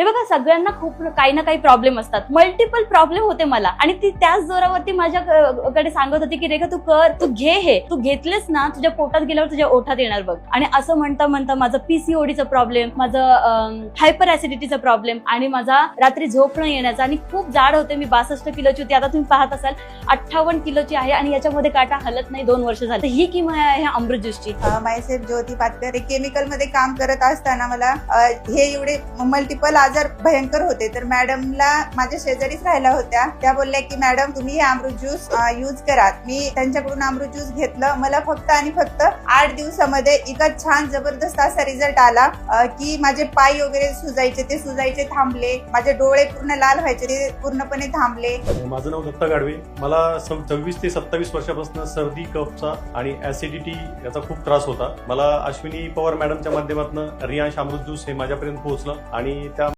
हे बघा सगळ्यांना खूप काही ना काही प्रॉब्लेम असतात. मल्टिपल प्रॉब्लेम होते मला. आणि ती त्याच जोरावरती माझ्याकडे सांगत होती की रेखा तू कर तू घे हे. तू घेतलेस ना तुझ्या पोटात गेल्यावर तुझ्या ओठात येणार बघ. आणि असं म्हणता म्हणता माझं पीसीओडीचा प्रॉब्लेम माझं हायपर ऍसिडिटीचा प्रॉब्लेम आणि माझा रात्री झोप न येण्याचा. आणि खूप जाड होते मी बासष्ट किलोची होती. आता तुम्ही पाहत असाल अठ्ठावन्न किलोची आहे आणि याच्यामध्ये काटा हलत नाही दोन वर्ष झाले. ही किंमत आहे ह्या अमृत ज्यूसची. मायसेफ ज्योती पाटकर केमिकलमध्ये काम करत असताना मला हे एवढे मल्टिपल आजार भयंकर होते. तर मॅडमला माझ्या शेजारीच राहिल्या होत्या. त्या बोलल्या की मॅडम तुम्ही हे अमृत ज्यूस यूज करा. मी त्यांच्याकडून अमृत ज्यूस घेतलं. मला फक्त आणि फक्त आठ दिवसामध्ये इतका छान जबरदस्त असा रिझल्ट आला की माझे पाय वगैरे सुजायचे. ते सुजायचे थांबले. माझे डोळे पूर्ण लाल व्हायचे. ते पूर्णपणे थांबले. माझं नाव दत्ता गाडवे. मला सव्वीस ते सत्तावीस वर्षापासून सर्दी कफचा आणि ऍसिडिटी याचा खूप त्रास होता. मला अश्विनी पवार मॅडमच्या माध्यमातून रियांश अमृत ज्यूस हे माझ्यापर्यंत पोहोचलं आणि त्या